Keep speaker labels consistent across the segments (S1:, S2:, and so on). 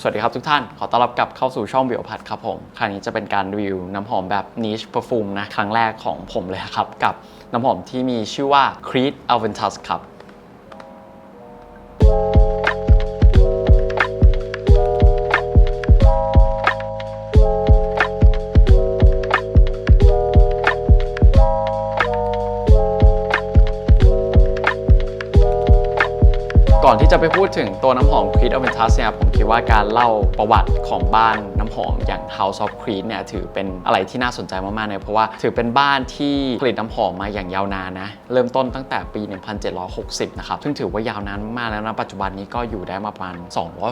S1: สวัสดีครับทุกท่าน ขอต้อนรับกลับเข้าสู่ช่องวิวพัดครับผม ครั้งนี้จะเป็นการรีวิวน้ำหอมแบบ niche perfume นะ ครั้งแรกของผมเลยครับ กับน้ำหอมที่มีชื่อว่า Creed Aventus ครับ ก่อนที่จะไปพูดถึงตัวน้ำหอม Creed Aventus เนี่ยผมคิดว่าการเล่าประวัติของบ้านน้ำหอมอย่าง House of Creed เนี่ยถือเป็นอะไรที่น่าสนใจมากๆเลยเพราะว่าถือเป็นบ้านที่ผลิตน้ำหอมมาอย่างยาวนานนะเริ่มต้นตั้งแต่ปี 1760 นะครับ ซึ่งถือว่ายาวนานมากแล้วนะปัจจุบันนี้ก็อยู่ได้มาประมาณ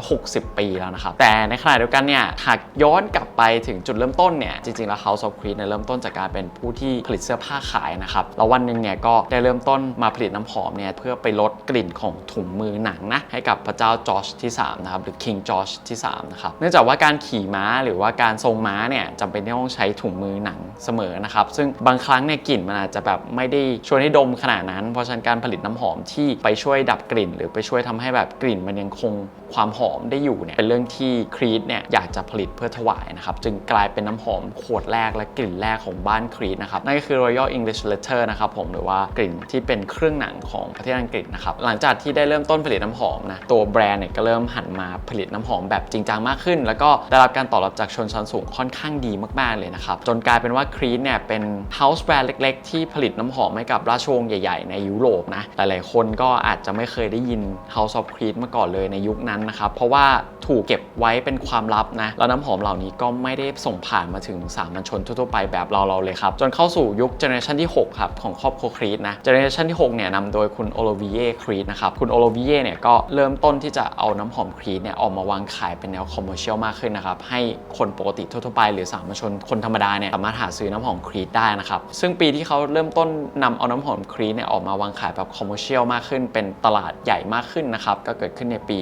S1: 260 ปีแล้วนะครับ แต่ในขณะเดียวกันเนี่ยหากย้อนกลับไปถึงจุดเริ่มต้นเนี่ยจริงๆแล้ว House of Creed เนี่ยเริ่มต้นจากการเป็นผู้ที่ผลิตเสื้อผ้าขายนะครับแล้ววันหนึ่งเนี่ยก็ได้เริ่มต้นมาผลิตน้ำหอมเนี่ยเพื่อไปลดกลิ่นของถุงมือหนังนะให้กับพระเจ้าจอร์จที่3นะครับหรือ King George ที่3นะครับเนื่องจากว่าการขี่ม้าหรือว่าการทรงม้าเนี่ยจำเป็นที่ต้องใช้ถุงมือหนังเสมอนะครับซึ่งบางครั้งเนี่ยกลิ่นมันอาจจะแบบไม่ได้ชวนให้ดมขนาดนั้น เพราะฉะนั้นการผลิตน้ำหอมที่ไปช่วยดับกลิ่น หรือไปช่วยทำให้แบบกลิ่นมันยังคงความหอมได้อยู่เนี่ยเป็นเรื่องที่ครีดเนี่ยอยากจะผลิตเพื่อถวายนะครับจึงกลายเป็นน้ำหอมขวดแรกและกลิ่นแรกของบ้านครีดนะครับนั่นก็คือ Royal English Letter นะครับผมหรือว่ากลิ่นที่เป็นเครื่องหนังของประเทศอังกฤษนะครับหลังจากที่ได้เริ่มต้นผลิตน้ำหอมนะตัวแบรนด์เนี่ยก็เริ่มหันมาผลิตน้ำหอมแบบจริงจังมากขึ้น แล้วก็ได้รับการตอบรับจากชนชั้นสูงค่อนข้างดีมากๆเลยนะครับจนกลายเป็นว่าครีดเนี่ยเป็น house brand เล็ก ๆ ที่ผลิตน้ำหอมให้กับราชวงศ์ใหญ่ ๆ ในยุโรปนะหลายๆคนก็อาจจะไม่เคยได้ยิน House of Creed มาก่อนเลยในยุคนั้นนะครับเพราะว่าถูกเก็บไว้เป็นความลับนะแล้วน้ำหอมเหล่านี้ก็ไม่ได้ส่งผ่านมาถึงสามัญชนทั่วๆไปแบบเราเราๆเลยครับจนเข้าสู่ยุคเจเนอเรชันที่6ครับของครอบครัวครีดนะเจเนอเรชันที่6เนี่ยนำโดยคุณโอโลวิเย่ครีดนะครับคุณโอโลวิเย่เนี่ยก็เริ่มต้นที่จะเอาน้ำหอมครีดเนี่ยออกมาวางขายเป็นแนวคอมเมอร์เชียลมากขึ้นนะครับ ให้คนปกติทั่วๆไป หรือสามัญชนคนธรรมดาเนี่ยสามารถหาซื้อน้ำหอมครีดได้นะครับ ซึ่งปีที่เขาเริ่มต้นนำเอาน้ำหอมครีดเนี่ยออกมาวางขายแบบคอมเมอร์เชียลมากขึ้น เป็นตลาดใหญ่มากขึ้นนะครับ ก็เกิดขึ้นในปี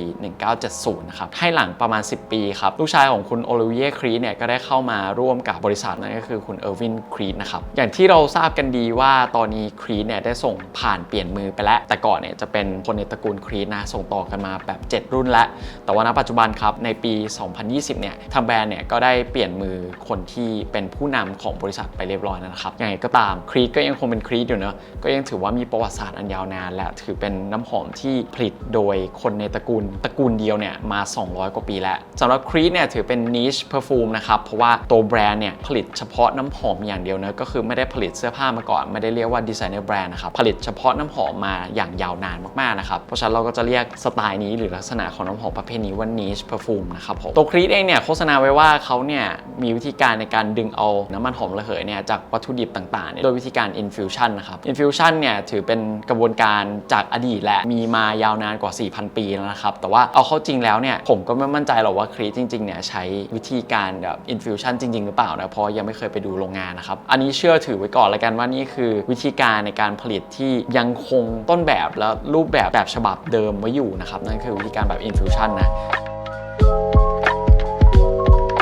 S1: 1970 นะครับให้หลังประมาณ 10 ปีครับลูกชายของคุณโอลิเวียครีดเนี่ยก็ได้เข้ามาร่วมกับบริษัทนั่นก็คือคุณเออร์วินครีดนะครับอย่างที่เราทราบกันดีว่าตอนนี้ครีดเนี่ยได้ส่งผ่านเปลี่ยนมือไปแล้วแต่ก่อนเนี่ยจะเป็นคนในตระกูลครีนะส่งต่อกันมาแบบ 7 รุ่นแล้ว แต่ว่าณปัจจุบันครับในปี 2020 เนี่ยทางแบรนด์เนี่ยก็ได้เปลี่ยนมือคนที่เป็นผู้นำของบริษัทไปเรียบร้อยนะครับยังไงก็ตามครีดก็ยังคงเป็นครีดอยู่เนอะก็ยังถือว่ามีประวัติศาสตร์อันยาวนานและถือเป็นน้ำหอมที่ผลิตโดยคนในตระกูลตระกูลเดียวเนี่ยมา 200 กว่าปีแล้วสำหรับครีดเนี่ยถือเป็น niche perfume นะครับเพราะว่าตัวแบรนด์เนี่ยผลิตเฉพาะน้ำหอมอย่างเดียวเนอะก็คือไม่ได้ผลิตเสื้อผ้ามาก่อนไม่ได้เรียกว่าดีไซเนอร์แบรนด์นะครับผลิตเฉพาะน้ำหอมมาอย่างยาวนานมากๆนะครับเพราะฉะนั้นเราก็จะะเรียกสไตล์นี้หรือลักษณะของน้ำหอมประเภทนี้ว่า niche perfume นะครับผมตัวครีดเองเนี่ยโฆษณาไว้ว่าเขาเนี่ยมีวิธีการในการดึงเอาน้ำมันหอมระเหยเนี่ยจากวัตถุดิบต่างๆเนี่ยโดยวิธีการ infusion นะครับ infusion เนี่ยถือเป็นกระบวนการจากอดีตและมีมายาวนานกว่า 4,000 ปีแล้วนะครับ แต่ว่าเอาเข้าจริงแล้วเนี่ยผมก็ไม่มั่นใจหรอกว่าครีดจริงๆเนี่ยใช้วิธีการแบบ infusion จริง ๆ หรือเปล่านะเพราะยังไม่เคยไปดูโรงงานนะครับอันนี้เชื่อถือไว้ก่อนล้วกันว่านี่คือวิธีการในการผลิตที่ยังคงต้นแบบและรูปแบบแบบฉบับเดิมไว้อยู่นะครับ นั่นคือวิธีการแบบ infusion นะ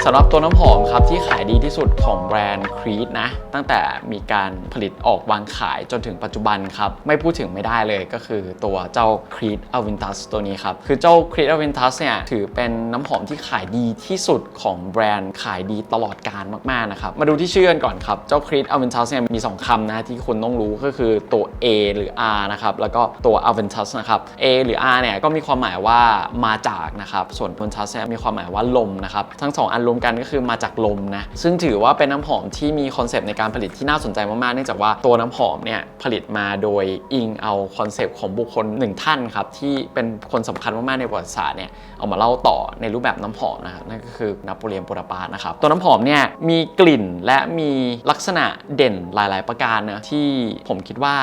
S1: ำหรับตัวน้ำหอมครับที่ขายดีที่สุดของแบรนด์ Creed นะ ตั้งแต่มีการผลิตออกวางขายจนถึงปัจจุบันครับ ไม่พูดถึงไม่ได้เลยก็คือตัวเจ้า Creed Aventus ตัวนี้ครับ คือเจ้า Creed Aventus เนี่ยถือเป็นน้ำหอมที่ขายดีที่สุดของแบรนด์ขายดีตลอดการมากๆนะครับ มาดูที่ชื่อกันก่อนครับ เจ้า Creed Aventus เนี่ยมี 2คำนะที่คุณต้องรู้ก็คือตัว A หรือ R นะครับแล้วก็ตัว Aventus นะครับ A หรือ R เนี่ยก็มีความหมายว่ามาจากนะครับส่วน Aventus เนี่ยมีความหมายว่าลมนะครับทั้งสองอันรวมกันก็คือมาจากลมนะ ซึ่งถือว่าเป็นน้ำหอมที่มีคอนเซปต์ในการผลิตที่น่าสนใจมากๆ เนื่องจากว่าตัวน้ำหอมเนี่ยผลิตมาโดยอิงเอาคอนเซปต์ของบุคคลหนึ่งท่านครับที่เป็นคนสำคัญมากๆในประวัติศาสตร์เนี่ยเอามาเล่าต่อในรูปแบบน้ำหอมนะครับนั่นก็คือนโปเลียนโบนาปาร์ตนะครับตัวน้ำหอมเนี่ยมีกลิ่นและมีลักษณะเด่นหลาย ๆ ประการนะที่ผมคิดว่า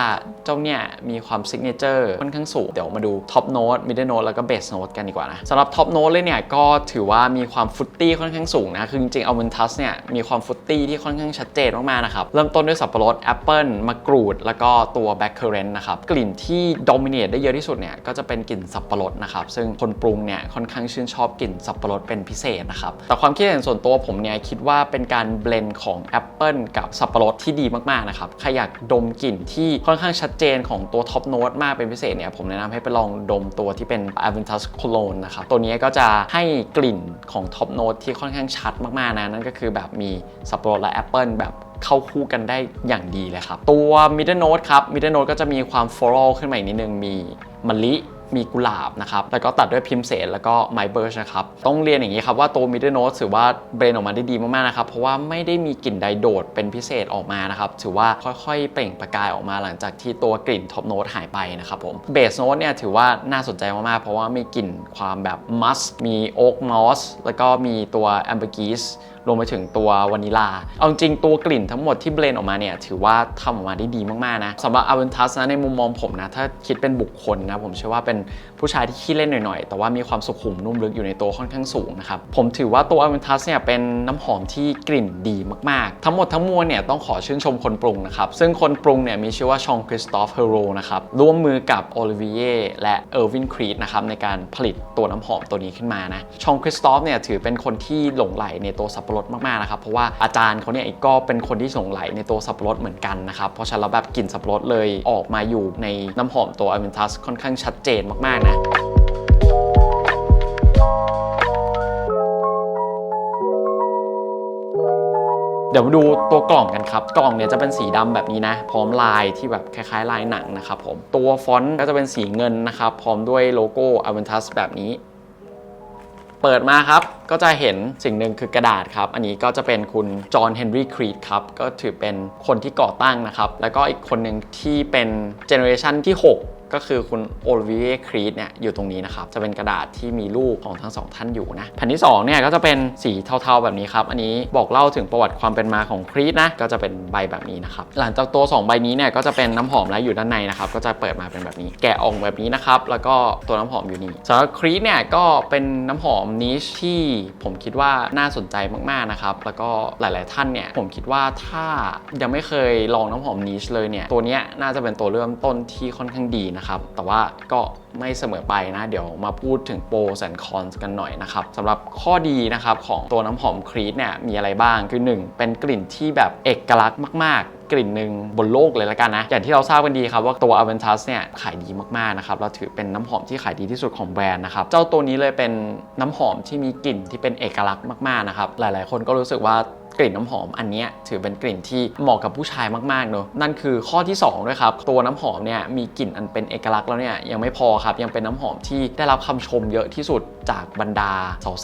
S1: เจ้าเนี่ยมีความซิกเนเจอร์ค่อนข้างสูงเดี๋ยวมาดูท็อปโน้ตมิดเดิลโน้ตแล้วก็เบสโน้ตกันดีกว่านะสำหรับท็อปโน้ตเลยเนี่ยก็ถือว่ามีความฟุตตี้ค่อนข้างสูงนะคือจริงๆอัลมอนทัสเนี่ยมีความฟุตตี้ที่ค่อนข้างชัดเจนมากๆนะครับเริ่มต้นด้วยสับปะรดแอปเปิลมะกรูด แล้วก็ตัวแบล็คเคอร์เรนต์นะครับกลิ่นที่โดมิเนตได้เยอะที่สุดเนี่ยก็จะเป็นกลิ่นสับปะรดนะครับซึ่งคนปรุงเนี่ยค่อนข้างชื่นชอบกลิ่นสับปะรดเป็นพิเศษนะครับแต่ความคิดเห็นส่วนตัวผมเนี่ยคิดว่าเป็นการเบลนด์ของแอปเปิลกับสับปะรดที่ดีมากๆนะครับใครอยากดมกลิ่นที่ค่อนข้างชัดเจนของตัวท็อปโน้ตมากเป็นพิเศษเนี่ยผมแนะนำให้ไปลองดมตัวที่เป็น a v e n t u s Cologne นะครับตัวนี้ก็จะให้กลิ่นของท็อปโน้ตที่ค่อนข้างชัดมากๆนะนั่นก็คือแบบมีสับปะรดและแอปเปิลแบบเข้าคู่กันได้อย่างดีเลยครับ ตัว middle note ครับ middle note ก็จะมีความ floral ขึ้นมาอีกนิดนึงมีมะลิ มีกุหลาบนะครับ แล้วก็ตัดด้วยพิมเสนแล้วก็ไมเบิร์ชนะครับ ต้องเรียนอย่างนี้ครับว่าตัว middle note ถือว่าเบรนออกมาได้ดีมาก ๆ นะครับ เพราะว่าไม่ได้มีกลิ่นใดโดดเป็นพิเศษออกมานะครับ ถือว่าค่อย ๆ เปล่งประกายออกมาหลังจากที่ตัวกลิ่นท็อปโน้ตหายไปนะครับผม เบสโน้ตเนี่ยถือว่าน่าสนใจมาก ๆ เพราะว่ามีกลิ่นความแบบมัสมีโอ๊กมอสแล้วก็มีตัวแอมเบอร์กีสรวมไปถึงตัววานิลา เอาจริงตัวกลิ่นทั้งหมดที่เบลนออกมาเนี่ย ถือว่าทำออกมาได้ดีมาก ๆ นะสำหรับอเวนทัสนะในมุมมองผมนะถ้าคิดเป็นบุคคลนะผมเชื่อว่าเป็น and ผู้ชายที่ขี้เล่นหน่อยๆ แต่ว่ามีความสุขุมนุ่มลึกอยู่ในตัวค่อนข้างสูงนะครับ ผมถือว่าตัวอเวนทัสเนี่ยเป็นน้ำหอมที่กลิ่นดีมากๆ ทั้งหมดทั้งมวลเนี่ยต้องขอชื่นชมคนปรุงนะครับ ซึ่งคนปรุงเนี่ยมีชื่อว่าชองคริสตอฟเฮโรนะครับ ร่วมมือกับโอลิเวียและเออร์วินครีดนะครับในการผลิตตัวน้ำหอมตัวนี้ขึ้นมานะ ชองคริสตอฟเนี่ยถือเป็นคนที่หลงไหลในตัวสับปะรดมากๆนะครับ เพราะว่าอาจารย์เขาเนี่ยก็เป็นคนที่หลงไหลในตัวสับปะรดเหมือนกันนะครับ เพราะฉะนั้นแบบกลิ่นสับปะรดเลยออกมาอยู่ในน้ำหอมตัวอเวนทัสค่อนข้างชัดเจนมากๆนะเดี๋ยวดูตัวกล่องกันครับ กล่องเนี่ยจะเป็นสีดำแบบนี้นะ พร้อมลายที่แบบคล้ายๆ ลายหนังนะครับผม ตัวฟอนต์ก็จะเป็นสีเงินนะครับ พร้อมด้วยโลโก้ a v e n t u s แบบนี้เปิดมาครับ ก็จะเห็นสิ่งหนึ่งคือกระดาษครับ อันนี้ก็จะเป็นคุณจอห์นเฮนรี่ครีดครับ ก็ถือเป็นคนที่ก่อตั้งนะครับ แล้วก็อีกคนหนึ่งที่เป็นเจเนอเรชันที่ 6 ก็คือคุณโอลิเวียครีดเนี่ยอยู่ตรงนี้นะครับ จะเป็นกระดาษที่มีรูปของทั้งสองท่านอยู่นะแผ่นที่2เนี่ยก็จะเป็นสีเทาๆแบบนี้ครับ อันนี้บอกเล่าถึงประวัติความเป็นมาของครีดนะก็จะเป็นใบแบบนี้นะครับหลังจากตัว 2 ใบนี้เนี่ยก็จะเป็นน้ำหอมและอยู่ด้านในนะครับก็จะเปิดมาเป็นแบบนี้ แกะออกแบบนี้นะครับแล้วก็ตัวน้ำหอมอยู่นี่สำหรับครีดเนี่ยก็เป็นน้ำหอมนิชที่ผมคิดว่าน่าสนใจมากๆนะครับแล้วก็หลายๆท่านเนี่ยผมคิดว่าถ้ายังไม่เคยลองน้ำหอมนิชเลยเนี่ยตัวนี้น่าจะเป็นตัวเริ่มต้นที่ค่อนข้างดีนะครับ แต่ว่าก็ไม่เสมอไปนะ เดี๋ยวมาพูดถึงโปรแอนคอนกันหน่อยนะครับสำหรับข้อดีนะครับของตัวน้ำหอมครีดเนี่ยมีอะไรบ้างคือ 1 เป็นกลิ่นที่แบบเอกลักษณ์มากๆกลิ่นหนึ่งบนโลกเลยละกันนะ อย่างที่เราทราบกันดีครับว่าตัว a v e n t u s เนี่ยขายดีมากๆนะครับเราถือเป็นน้ำหอมที่ขายดีที่สุดของแบรนด์นะครับ เจ้าตัวนี้เลยเป็นน้ำหอมที่มีกลิ่นที่เป็นเอกลักษณ์มากๆนะครับ หลายๆ คนก็รู้สึกว่า กลิ่นน้ำหอมอันนี้ถือเป็นกลิ่นที่เหมาะกับผู้ชายมากๆเนอะนั่นคือข้อที่สองด้วยครับตัวน้ำหอมเนี่ยมีกลิ่นอันเป็นเอกลักษณ์แล้วเนี่ยยังไม่พอครับยังเป็นน้ำหอมที่ได้รับคำชมเยอะที่สุดจากบรรดา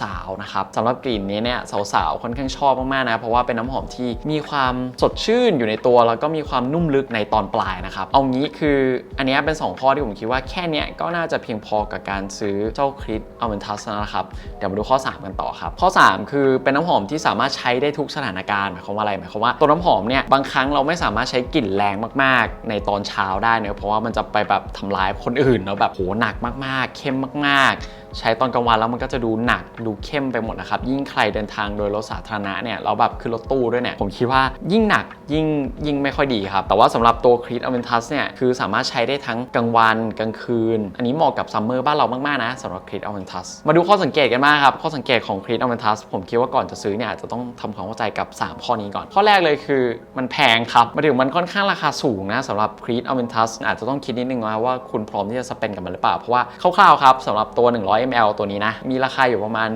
S1: สาวๆนะครับสำหรับกลิ่นนี้เนี่ยสาวๆค่อนข้างชอบมากๆนะเพราะว่าเป็นน้ำหอมที่มีความสดชื่นอยู่ในตัว แล้วก็มีความนุ่มลึกในตอนปลายนะครับเอางี้คืออันนี้เป็น 2 ข้อที่ผมคิดว่าแค่เนี้ยก็น่าจะเพียงพอกับการซื้อเจ้าคริสอเมนทัสนะครับเดี๋ยวมาดูข้อ 3 กันต่อครับข้อ 3 คือเป็นน้ำหอมที่สามารถใช้ได้ทุกสถานการณ์หมายความว่าอะไรหมายความว่าตัวน้ำหอมเนี่ยบางครั้งเราไม่สามารถใช้กลิ่นแรงมากๆ ในตอนเช้าได้เนอะเพราะว่ามันจะไปแบบทำร้ายคนอื่นเนอะแบบโหหนักมากๆ เข้มมาก ๆ ใช้ตอนกลางวันแล้วมันก็จะดูหนักดูเข้มไปหมดนะครับ ยิ่งใครเดินทางโดยรถสาธารณะเนี่ยเราแบบขึ้นรถตู้ด้วยเนี่ยผมคิดว่ายิ่งหนักยิ่งยิ่งไม่ค่อยดีครับ แต่ว่าสำหรับตัวครี a อเวนทัสเนี่ยคือสามารถใช้ได้ทั้งกลางวันกลางคืน อันนี้เหมาะกับซัมเมอร์บ้านเรามากๆนะสำหรับครี a อเวนทัสมาดูข้อสังเกตกันบ้างครับ ข้อสังเกตของครี a อเวนทัสผมคิดว่าก่อนจะซื้อเนี่ยอาจจะต้องทำความเข้าใจกับ 3 ข้อนี้ก่อน ข้อแรกเลยคือมันแพงครับมาถึงมันค่อนข้างราคาสูงนะสำหรับครี a อเวนทัสอาจจะต้องคิดนิดนึงว่าว่าคุณพร้อมที่จะสเปนกับมันหรือเปล่าเพราะว่าคร่าวๆครับสำหรับตัว 100 ml ตัวนี้นะ มีราคาอยู่ประมาณ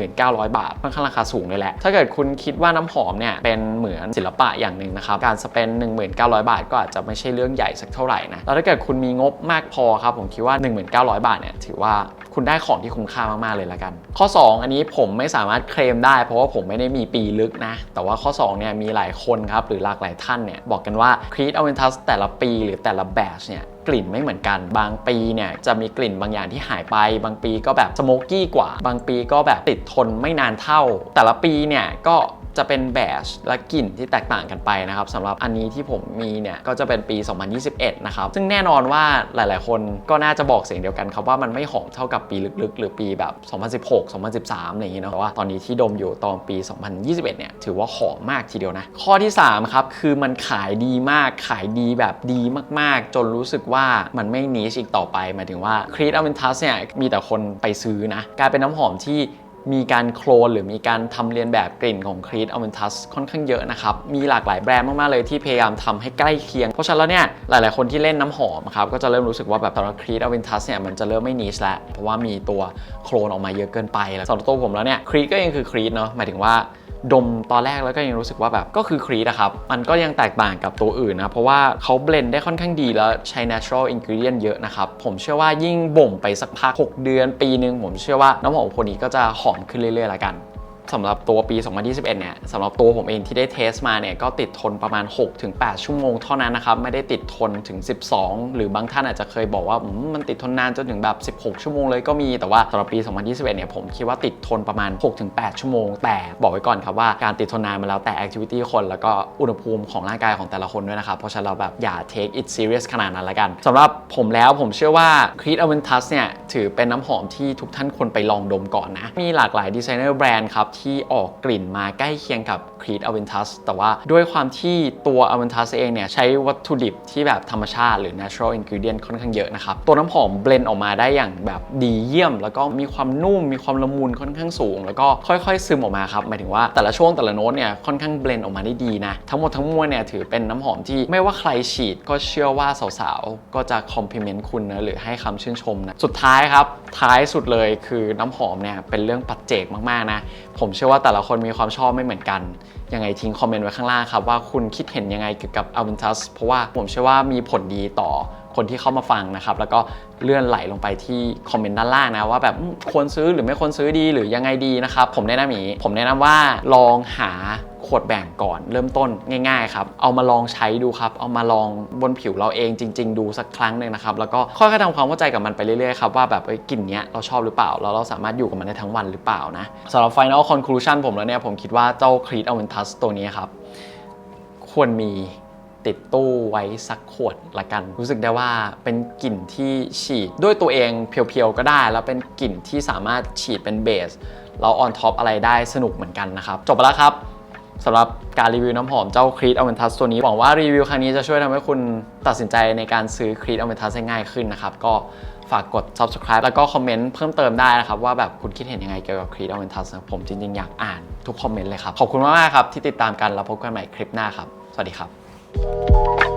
S1: 1,900 บาทค่อนข้างราคาสูงเลยแหละ ถ้าเกิดคุณคิดว่าน้ำหอมเนี่ยเป็นเหมือนศิลปะอย่างหนึ่งนะครับ การสเปน 1,900 บาท ก็อาจจะไม่ใช่เรื่องใหญ่สักเท่าไหร่นะ แล้วถ้าเกิดคุณมีงบมากพอครับ ผมคิดว่า 1,900 บาทเนี่ยถือว่า คุณได้ของที่คุ้มค่ามากๆเลยละกัน ข้อ 2 อันนี้ผมไม่สามารถเคลมได้ เพราะว่าผมไม่ได้มีปีลึกนะ แต่ว่าข้อ2เนี่ยมีหลายคนครับหรือหลากหลายท่านเนี่ยบอกกันว่าครีดอเวนทัสแต่ละปีหรือแต่ละแบชเนี่ยกลิ่นไม่เหมือนกัน บางปีเนี่ยจะมีกลิ่นบางอย่างที่หายไป บางปีก็แบบสโมกกี้กว่า บางปีก็แบบติดทนไม่นานเท่า แต่ละปีเนี่ยก็ จะเป็นแบชและกลิ่นที่แตกต่างกันไปนะครับสำหรับอันนี้ที่ผมมีเนี่ยก็จะเป็นปี 2021 นะครับ ซึ่งแน่นอนว่าหลาย ๆ คนก็น่าจะบอกเสียงเดียวกันครับว่ามันไม่หอมเท่ากับปีลึกๆ หรือปีแบบ 2016 2013 อะไรอย่างงี้เนาะแต่ว่าตอนนี้ที่ดมอยู่ตอนปี 2021 เนี่ยถือว่าหอมมากทีเดียวนะ ข้อที่3ครับคือมันขายดีมากขายดีแบบดีมากๆ จนรู้สึกว่ามันไม่นิชอีกต่อไปหมายถึงว่า Creed Aventus เนี่ยมีแต่คนไปซื้อนะกลายเป็นน้ำหอมที่ มีการโคลนหรือมีการทำเรียนแบบกลิ่นของครีตอเวนทัสค่อนข้างเยอะนะครับ มีหลากหลายแบรนด์มากๆเลยที่พยายามทำให้ใกล้เคียง เพราะฉะนั้นแล้วเนี่ยหลายๆคนที่เล่นน้ำหอมครับก็จะเริ่มรู้สึกว่าแบบสำหรับ Creed Aventus เนี่ยมันจะเริ่มไม่นิชแล้วเพราะว่ามีตัวโคลนออกมาเยอะเกินไปแล้วสำหรับตัวผมแล้วเนี่ยครีตก็ยังคือครีตเนาะหมายถึงว่า ดมตอนแรกแล้วก็ยังรู้สึกว่าแบบก็คือครีดอะครับ มันก็ยังแตกต่างกับตัวอื่นนะ เพราะว่าเขาเบลนด์ได้ค่อนข้างดีแล้วใช้ natural ingredient เยอะนะครับ ผมเชื่อว่ายิ่งบ่มไปสักพัก 6 เดือนปีหนึ่งผมเชื่อว่าน้ำหอมคนนี้ก็จะหอมขึ้นเรื่อยๆละกัน สำหรับตัวปี 2021 เนี่ยสำหรับตัวผมเองที่ได้เทสมาเนี่ยก็ติดทนประมาณ 6-8 ชั่วโมงเท่านั้นนะครับ ไม่ได้ติดทนถึง 12 หรือบางท่านอาจจะเคยบอกว่ามมันติดทนนานจนถึงแบบ 16 ชั่วโมงเลยก็มีแต่ว่าสำหรับปี 2021 เนี่ยผมคิดว่าติดทนประมาณ 6-8 ชั่วโมง แต่บอกไว้ก่อนครับว่าการติดทนนานมันแล้วแต่ activity คน แล้วก็อุณหภูมิของร่างกายของแต่ละคนด้วยนะครับ เพราะฉะนั้นเราแบบอย่า take it serious ขนาดนั้นละกันสำหรับผมแล้วผมเชื่อว่า Creed Aventus เนี่ยถือเป็นน้ำหอมที่ทุกท่านควรไปลองดมก่อนนะมีหลากหลายดีไซเนอร์แบรนด์ครับที่ออกกลิ่นมาใกล้เคียงกับ Creed Aventus แต่ว่าด้วยความที่ตัว Aventus เองเนี่ยใช้วัตถุดิบที่แบบธรรมชาติหรือ natural ingredient ค่อนข้างเยอะนะครับ ตัวน้ำหอมเบลนออกมาได้อย่างแบบดีเยี่ยม แล้วก็มีความนุ่มมีความละมุนค่อนข้างสูง แล้วก็ค่อยๆ ซึมออกมาครับหมายถึงว่าแต่ละช่วงแต่ละโน้ตเนี่ยค่อนข้างเบลนออกมาได้ดีนะทั้งหมดทั้งมวลเนี่ยถือเป็นน้ำหอมที่ไม่ว่าใครฉีดก็เชื่อว่าสาวๆก็จะคอมพลีเมนต์คุณนะหรือให้คำชื่นชมนะสุดท้ายครับท้ายสุดเลยคือน้ำหอมเนี่ยเป็นเรื่องปัจเจกมากๆนะผมเชื่อว่าแต่ละคนมีความชอบไม่เหมือนกัน ยังไงทิ้งคอมเมนต์ไว้ข้างล่างครับว่าคุณคิดเห็นยังไงเกี่ยวกับ a v e n t u s เพราะว่าผมเชื่อว่ามีผลดีต่อ คนที่เข้ามาฟังนะครับ แล้วก็เลื่อนไหลลงไปที่คอมเมนต์ด้านล่างนะว่าแบบควรซื้อหรือไม่ควรซื้อดีหรือยังไงดีนะครับ ผมแนะนำอย่างนี้ ผมแนะนำว่าลองหาขวดแบ่งก่อนเริ่มต้นง่ายๆครับ เอามาลองใช้ดูครับ เอามาลองบนผิวเราเองจริง ๆ ดูสักครั้งหนึ่งนะครับ แล้วก็ค่อยๆทำความเข้าใจกับมันไปเรื่อยๆครับว่าแบบกลิ่นเนี้ยเราชอบหรือเปล่า แล้วเราสามารถอยู่กับมันได้ทั้งวันหรือเปล่านะสำหรับ final conclusion ผมแล้วเนี่ยผมคิดว่าเจ้า Creed Aventus ตัวนี้ครับควรมี ติดตู้ไว้สักขวดละกัน รู้สึกได้ว่าเป็นกลิ่นที่ฉีดด้วยตัวเองเพียวๆก็ได้ แล้วเป็นกลิ่นที่สามารถฉีดเป็นเบสแล้วออนท็อปอะไรได้สนุกเหมือนกันนะครับ จบไปแล้วครับสำหรับการรีวิวน้ำหอมเจ้า Creed Aventus ตัวนี้หวังว่ารีวิวครั้งนี้จะช่วยทำให้คุณตัดสินใจในการซื้อ Creed Aventus ได้ง่ายขึ้นนะครับ ก็ฝากกด subscribe แล้วก็คอมเมนต์เพิ่มเติมได้นะครับ ว่าแบบคุณคิดเห็นยังไงเกี่ยวกับ Creed Aventus นะผมจริงๆ อยากอ่านทุกคอมเมนต์เลยครับ ขอบคุณมากๆครับที่ติดตามกันแล้วพบกันใหม่คลิปหน้าครับ สวัสดีครับ Música